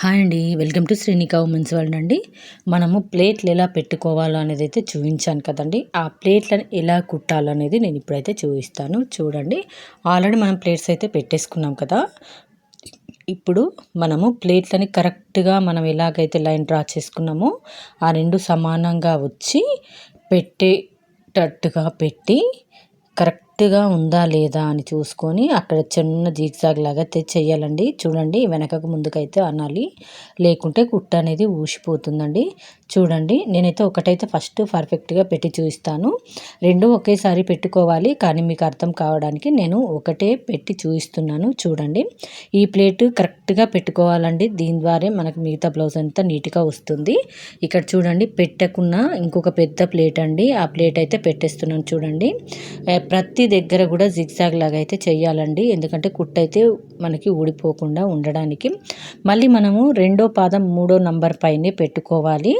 Hi అండి. Welcome to Srinika women's world అండి. మనము ప్లేట్లు ఎలా పెట్టుకోవాలో అనేది అయితే చూపించాను కదండి. ఆ ప్లేట్లను ఎలా కుట్టాలనేది నేను ఇప్పుడైతే చూపిస్తాను. చూడండి. ఆల్రెడీ మనం ప్లేట్స్ అయితే పెట్టేసుకున్నాం కదా. ఇప్పుడు మనము ప్లేట్లని కరెక్ట్గా మనం ఎలాగైతే లైన్ డ్రా చేసుకున్నామో ఆ రెండు సమానంగా వచ్చి పెట్టేటట్టుగా పెట్టి కరెక్ట్ కరెక్ట్గా ఉందా లేదా అని చూసుకొని అక్కడ చిన్న జీగ్జాగ్ లాగా చేయాలండి చూడండి వెనకకు ముందుకైతే అనాలి. లేకుంటే కుట్ట అనేది ఊసిపోతుందండి. చూడండి నేనైతే ఒకటైతే ఫస్ట్ పర్ఫెక్ట్గా పెట్టి చూపిస్తాను రెండు ఒకేసారి పెట్టుకోవాలి కానీ మీకు అర్థం కావడానికి నేను ఒకటే పెట్టి చూపిస్తున్నాను చూడండి ఈ ప్లేట్ కరెక్ట్గా పెట్టుకోవాలండి. దీని ద్వారా మనకు మిగతా బ్లౌజ్ అంతా నీట్గా వస్తుంది. ఇక్కడ చూడండి పెట్టకున్న ఇంకొక పెద్ద ప్లేట్ అండి. ఆ ప్లేట్ అయితే పెట్టేస్తున్నాను చూడండి. ప్రతి దగ్గర కూడా జిగ్జాగ్ లాగా అయితే చేయాలండి ఎందుకంటే కుట్టు అయితే మనకి ఊడిపోకుండా ఉండడానికి. మళ్ళీ మనము రెండో పాదం మూడో నంబర్ పైనే పెట్టుకోవాలి.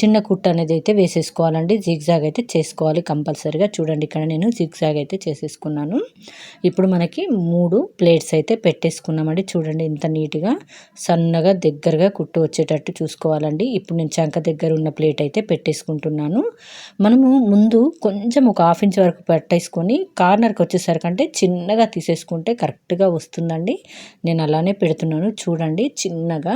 చిన్న కుట్టు అనేది అయితే వేసేసుకోవాలండి. జిగ్జాగ్ అయితే చేసుకోవాలి కంపల్సరీగా. చూడండి ఇక్కడ నేను జిగ్జాగ్ అయితే చేసేసుకున్నాను. ఇప్పుడు మనకి మూడు ప్లేట్స్ అయితే పెట్టేసుకున్నామండి. చూడండి ఇంత నీట్గా సన్నగా దగ్గరగా కుట్టు వచ్చేటట్టు చూసుకోవాలండి. ఇప్పుడు నేను చంక దగ్గర ఉన్న ప్లేట్ అయితే పెట్టేసుకుంటున్నాను. మనము ముందు కొంచెం ఒక హాఫ్ ఇంచ్ వరకు పెట్టేసుకొని కా కార్నర్కి వచ్చేసరికంటే చిన్నగా తీసేసుకుంటే కరెక్ట్గా వస్తుందండి. నేను అలానే పెడుతున్నాను. చూడండి చిన్నగా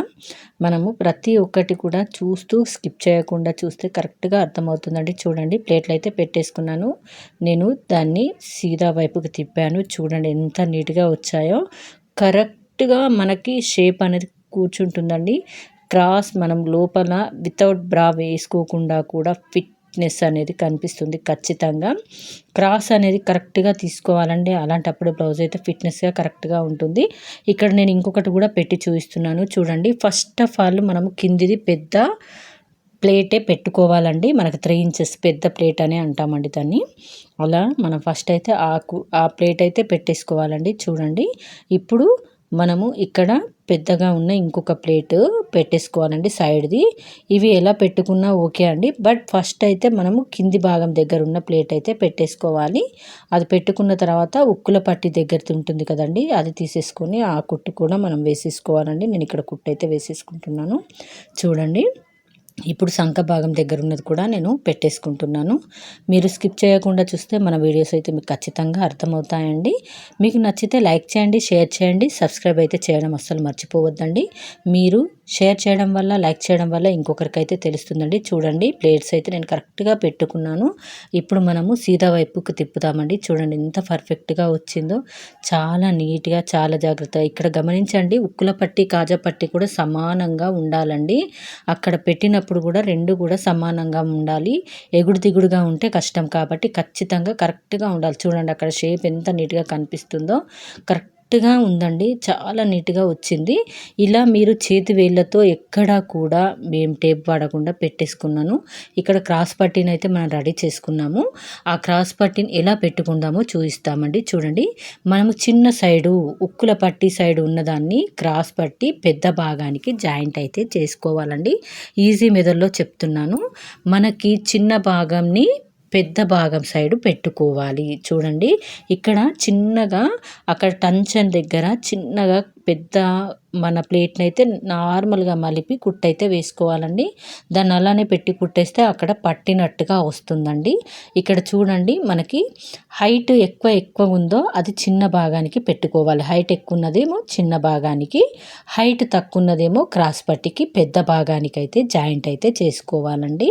మనము ప్రతి ఒక్కటి కూడా చూస్తూ స్కిప్ చేయకుండా చూస్తే కరెక్ట్గా అర్థమవుతుందండి. చూడండి ప్లేట్లు అయితే పెట్టేసుకున్నాను. నేను దాన్ని సీదా వైపుకి తిప్పాను. చూడండి ఎంత నీట్గా వచ్చాయో. కరెక్ట్గా మనకి షేప్ అనేది కూర్చుంటుందండి. క్రాస్ మనం లోపల వితౌట్ బ్రా వేసుకోకుండా కూడా ఫిట్ ఫిట్నెస్ అనేది కనిపిస్తుంది ఖచ్చితంగా. క్రాస్ అనేది కరెక్ట్గా తీసుకోవాలండి. అలాంటప్పుడు బ్లౌజ్ అయితే ఫిట్నెస్గా కరెక్ట్గా ఉంటుంది. ఇక్కడ నేను ఇంకొకటి కూడా పెట్టి చూపిస్తున్నాను. చూడండి. ఫస్ట్ ఆఫ్ ఆల్ మనము కిందిది పెద్ద ప్లేటే పెట్టుకోవాలండి. మనకు త్రీ ఇంచెస్ పెద్ద ప్లేట్ అనే అంటామండి దాన్ని. అలా మనం ఫస్ట్ అయితే ఆకు ఆ ప్లేట్ అయితే పెట్టేసుకోవాలండి. చూడండి. ఇప్పుడు మనము ఇక్కడ పెద్దగా ఉన్న ఇంకొక ప్లేట్ పెట్టేసుకోవాలండి సైడ్ది. ఇవి ఎలా పెట్టుకున్నా ఓకే అండి. బట్ ఫస్ట్ అయితే మనము కింది భాగం దగ్గర ఉన్న ప్లేట్ అయితే పెట్టేసుకోవాలి. అది పెట్టుకున్న తర్వాత ఉక్కుల పట్టి దగ్గర ఉంటుంది కదండి అది తీసేసుకొని ఆ కుట్టు కూడా మనం వేసేసుకోవాలండి. నేను ఇక్కడ కుట్టు అయితే వేసేసుకుంటున్నాను. చూడండి. ఇప్పుడు సంఖ భాగం దగ్గర ఉన్నది కూడా నేను పెట్టేసుకుంటున్నాను. మీరు స్కిప్ చేయకుండా చూస్తే మన వీడియోస్ అయితే మీకు ఖచ్చితంగా అర్థమవుతాయండి. మీకు నచ్చితే లైక్ చేయండి షేర్ చేయండి సబ్స్క్రైబ్ అయితే చేయడం అస్సలు మర్చిపోవద్దండి. మీరు షేర్ చేయడం వల్ల లైక్ చేయడం వల్ల ఇంకొకరికైతే తెలుస్తుందండి. చూడండి ప్లేట్స్ అయితే నేను కరెక్ట్గా పెట్టుకున్నాను. ఇప్పుడు మనము సీదా వైపుకి తిప్పుతామండి. చూడండి ఎంత పర్ఫెక్ట్గా వచ్చిందో. చాలా నీట్గా చాలా జాగ్రత్త ఇక్కడ గమనించండి ఉక్కుల పట్టి కాజా పట్టి కూడా సమానంగా ఉండాలండి. అక్కడ పెట్టినప్పుడు కూడా రెండు కూడా సమానంగా ఉండాలి. ఎగుడు దిగుడుగా ఉంటే కష్టం కాబట్టి ఖచ్చితంగా కరెక్ట్గా ఉండాలి. చూడండి అక్కడ షేప్ ఎంత నీట్గా కనిపిస్తుందో. కరెక్ట్ నీట్గా ఉందండి. చాలా నీట్గా వచ్చింది. ఇలా మీరు చేతి వేళ్ళతో ఎక్కడా కూడా మేము టేప్ వాడకుండా పెట్టేసుకున్నాను. ఇక్కడ క్రాస్ పట్టీని అయితే మనం రెడీ చేసుకున్నాము. ఆ క్రాస్ పట్టీని ఎలా పెట్టుకుందామో చూపిస్తామండి. చూడండి. మనము చిన్న సైడు ఉక్కుల పట్టి సైడ్ ఉన్నదాన్ని క్రాస్ పట్టి పెద్ద భాగానికి జాయింట్ అయితే చేసుకోవాలండి. ఈజీ మెథడ్లో చెప్తున్నాను. మనకి చిన్న భాగంని పెద్ద భాగం సైడు పెట్టుకోవాలి. చూడండి ఇక్కడ చిన్నగా అక్కడ టంచన్ దగ్గర చిన్నగా పెద్ద మన ప్లేట్ని అయితే నార్మల్గా మలిపి కుట్టయితే వేసుకోవాలండి. దాన్ని అలానే పెట్టి కుట్టేస్తే అక్కడ పట్టినట్టుగా వస్తుందండి. ఇక్కడ చూడండి మనకి హైట్ ఎక్కువ ఎక్కువ ఉందో అది చిన్న భాగానికి పెట్టుకోవాలి. హైట్ ఎక్కువ ఉన్నదేమో చిన్న భాగానికి హైట్ తక్కువ ఉన్నదేమో క్రాస్ పట్టికి పెద్ద భాగానికి అయితే జాయింట్ అయితే చేసుకోవాలండి.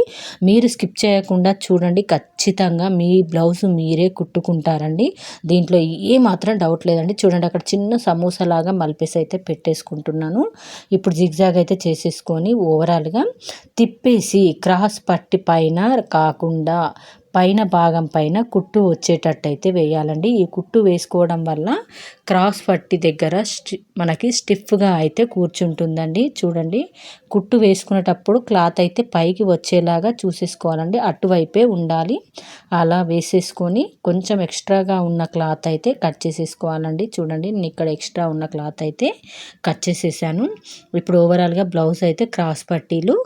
మీరు స్కిప్ చేయకుండా చూడండి ఖచ్చితంగా మీ బ్లౌజ్ మీరే కుట్టుకుంటారండి. దీంట్లో ఏ మాత్రం డౌట్ లేదండి. చూడండి అక్కడ చిన్న సమోసా లాగా మలిపి చెప్పేసి అయితే పెట్టేసుకుంటున్నాను. ఇప్పుడు జిగ్జాగ్ అయితే చేసేసుకొని ఓవరాల్గా తిప్పేసి క్రాస్ పట్టి పైన కాకుండా పైన భాగం పైన కుట్టు వచ్చేటట్టయితే వేయాలండి. ఈ కుట్టు వేసుకోవడం వల్ల క్రాస్ పట్టి దగ్గర మనకి స్టిఫ్గా అయితే కూర్చుంటుందండి. చూడండి కుట్టు వేసుకునేటప్పుడు క్లాత్ అయితే పైకి వచ్చేలాగా చూసేసుకోవాలండి. అటువైపే ఉండాలి. అలా వేసేసుకొని కొంచెం ఎక్స్ట్రాగా ఉన్న క్లాత్ అయితే కట్ చేసేసుకోవాలండి. చూడండి నేను ఇక్కడ ఎక్స్ట్రా ఉన్న క్లాత్ అయితే కట్ చేసేసాను. ఇప్పుడు ఓవరాల్గా బ్లౌజ్ అయితే క్రాస్ పట్టీలు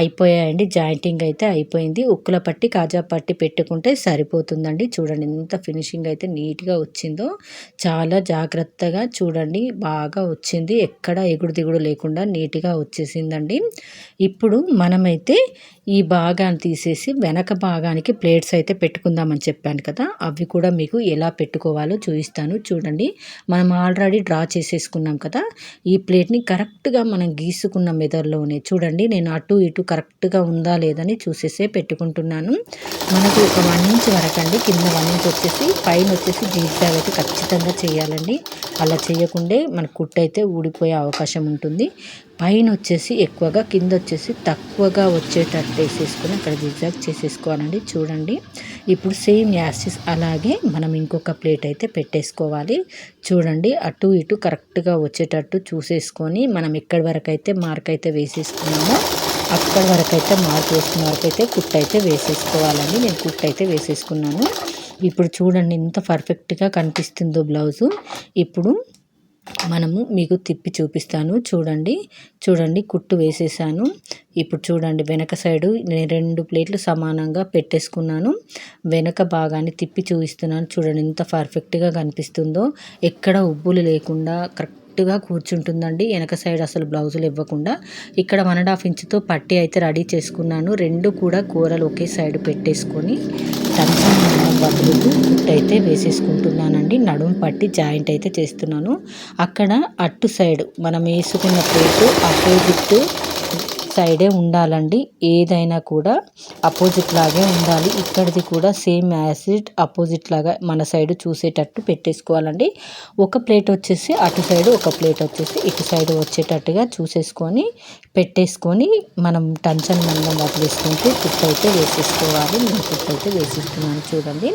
అయిపోయాయండి. జాయింటింగ్ అయితే అయిపోయింది. ఉక్కుల పట్టి కాజా పట్టి పెట్టి పెట్టుకుంటే సరిపోతుందండి. చూడండి ఎంత ఫినిషింగ్ అయితే నీట్గా వచ్చిందో చాలా జాగ్రత్తగా చూడండి బాగా వచ్చింది. ఎక్కడ ఎగుడు దిగుడు లేకుండా నీట్గా వచ్చేసిందండి. ఇప్పుడు మనమైతే ఈ భాగాన్ని తీసేసి వెనక భాగానికి ప్లేట్స్ అయితే పెట్టుకుందామని చెప్పాను కదా అవి కూడా మీకు ఎలా పెట్టుకోవాలో చూపిస్తాను. చూడండి మనం ఆల్రెడీ డ్రా చేసేసుకున్నాం కదా ఈ ప్లేట్ని కరెక్ట్గా మనం గీసుకున్న మెదడులోనే చూడండి నేను అటు ఇటు కరెక్ట్గా ఉందా లేదని చూసేసే పెట్టుకుంటున్నాను. మనకు ఒక వన్ ఇంచ్ వరకు అండి. కింద వన్ ఇంచ్ వచ్చేసి పైన వచ్చేసి జీగ్జాగ్ అయితే ఖచ్చితంగా చేయాలండి. అలా చేయకుండే మన కుట్టు అయితే ఊడిపోయే అవకాశం ఉంటుంది. పైన వచ్చేసి ఎక్కువగా కింద వచ్చేసి తక్కువగా వచ్చేటట్టు వేసేసుకొని అక్కడ జిగ్జాగ్ చేసేసుకోవాలండి. చూడండి. ఇప్పుడు సేమ్ యాసిస్ అలాగే మనం ఇంకొక ప్లేట్ అయితే పెట్టేసుకోవాలి. చూడండి. అటు ఇటు కరెక్ట్గా వచ్చేటట్టు చూసేసుకొని మనం ఎక్కడి వరకు అయితే మార్క్ అయితే వేసేసుకున్నామో అక్కడి వరకు అయితే మార్క్ వేసుకున్న వరకు అయితే కుట్ అయితే వేసేసుకోవాలండి. నేను కుట్ అయితే వేసేసుకున్నాను. ఇప్పుడు చూడండి ఎంత పర్ఫెక్ట్గా కనిపిస్తుందో బ్లౌజు. ఇప్పుడు మనము మీకు తిప్పి చూపిస్తాను. చూడండి చూడండి కుట్టు వేసేసాను. ఇప్పుడు చూడండి వెనక సైడు నేను రెండు ప్లేట్లు సమానంగా పెట్టేసుకున్నాను. వెనక భాగాన్ని తిప్పి చూపిస్తున్నాను. చూడండి ఎంత పర్ఫెక్ట్గా కనిపిస్తుందో. ఎక్కడ ఉబ్బులు లేకుండా కరెక్ట్ కరెక్ట్గా కూర్చుంటుందండి. వెనక సైడ్ అసలు బ్లౌజులు ఇవ్వకుండా ఇక్కడ వన్ అండ్ హాఫ్ ఇంచ్తో పట్టి అయితే రెడీ చేసుకున్నాను. రెండు కూడా కూరలు ఒకే సైడ్ పెట్టేసుకొని టన్షన్ బదులుతూ కుట్ అయితే వేసేసుకుంటున్నానండి. నడుము పట్టి జాయింట్ అయితే చేస్తున్నాను. అక్కడ అటు సైడ్ మనం వేసుకున్న ప్లేటు అపోజిట్ సైడే ఉండాలండి. ఏదైనా కూడా అపోజిట్ లాగే ఉండాలి. ఇక్కడిది కూడా సేమ్ యాసిడ్ అపోజిట్ లాగా మన సైడ్ చూసేటట్టు పెట్టేసుకోవాలండి. ఒక ప్లేట్ వచ్చేసి అటు సైడ్ ఒక ప్లేట్ వచ్చేసి ఇటు సైడ్ వచ్చేటట్టుగా చూసేసుకొని పెట్టేసుకొని మనం టంచన్ మందం వదిలేసుకుంటే కుట్ అయితే వేసేసుకోవాలి. నేను కుట్ అయితే వేసేస్తున్నాను చూడండి.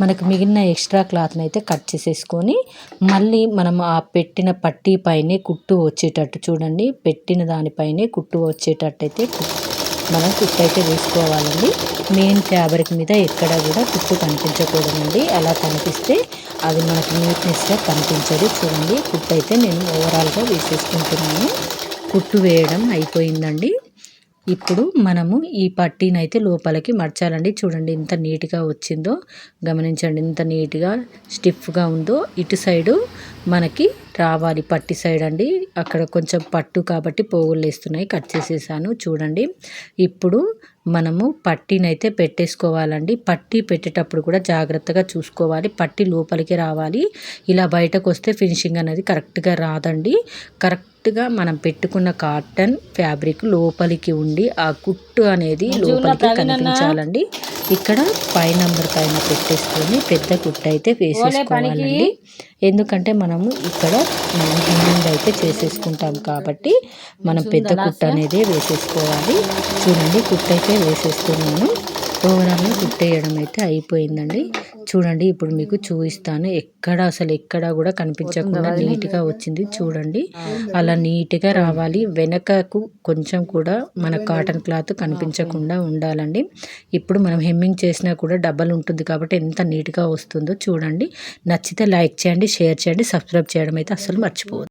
మనకు మిగిలిన ఎక్స్ట్రా క్లాత్ని అయితే కట్ చేసేసుకొని మళ్ళీ మనం ఆ పెట్టిన పట్టీ పైనే కుట్టు వచ్చేటట్టు చూడండి. పెట్టిన దానిపైనే కుట్టు వచ్చేటట్టు అయితే మనం కుట్టు అయితే వేసుకోవాలండి. మెయిన్ ఫ్యాబ్రిక్ మీద ఎక్కడ కూడా కుట్టు కనిపించకూడదండి. అలా కనిపిస్తే అది మనకి నీట్నెస్గా కనిపించదు. చూడండి కుట్టు అయితే నేను ఓవరాల్గా వేసేసుకుంటున్నాను. కుట్టు వేయడం అయిపోయిందండి. ఇప్పుడు మనము ఈ పట్టీని అయితే లోపలికి మర్చాలండి. చూడండి ఎంత నీట్గా వచ్చిందో. గమనించండి ఎంత నీట్గా స్టిఫ్గా ఉందో. ఇటు సైడు మనకి రావాలి పట్టి సైడ్ అండి. అక్కడ కొంచెం పట్టు కాబట్టి పోగులు వేస్తున్నాయి. కట్ చేసేసాను. చూడండి. ఇప్పుడు మనము పట్టీనైతే పెట్టేసుకోవాలండి. పట్టీ పెట్టేటప్పుడు కూడా జాగ్రత్తగా చూసుకోవాలి. పట్టి లోపలికి రావాలి. ఇలా బయటకు వస్తే ఫినిషింగ్ అనేది కరెక్ట్గా రాదండి. కరెక్ట్గా మనం పెట్టుకున్న కాటన్ ఫ్యాబ్రిక్ లోపలికి ఉండి ఆ కుట్టు అనేది లోపలికి కనిపించాలండి. ఇక్కడ పై నంబర్ పైన పెట్టేసుకొని పెద్ద కుట్టు అయితే వేసేసుకోవాలండి. ఎందుకంటే మనము ఇక్కడ హిమ్మింగ్ అయితే చేసేసుకుంటాం కాబట్టి మనం పెద్ద కుట్ట అనేది వేసేసుకోవాలి. చూడండి కుట్ట అయితే వేసేస్తున్నాను. ఓవరాల్గా కుట్టేయడం అయితే అయిపోయిందండి. చూడండి ఇప్పుడు మీకు చూపిస్తాను. ఎక్కడ అసలు ఎక్కడ కూడా కనిపించకుండా నీట్గా వచ్చింది. చూడండి అలా నీట్గా రావాలి. వెనకకు కొంచెం కూడా మన కాటన్ క్లాత్ కనిపించకుండా ఉండాలండి. ఇప్పుడు మనం హెమ్మింగ్ చేసినా కూడా డబ్బల్ ఉంటుంది కాబట్టి ఎంత నీట్గా వస్తుందో చూడండి. నచ్చితే లైక్ చేయండి షేర్ చేయండి సబ్స్క్రైబ్ చేయడం అయితే అసలు మర్చిపోవద్దు.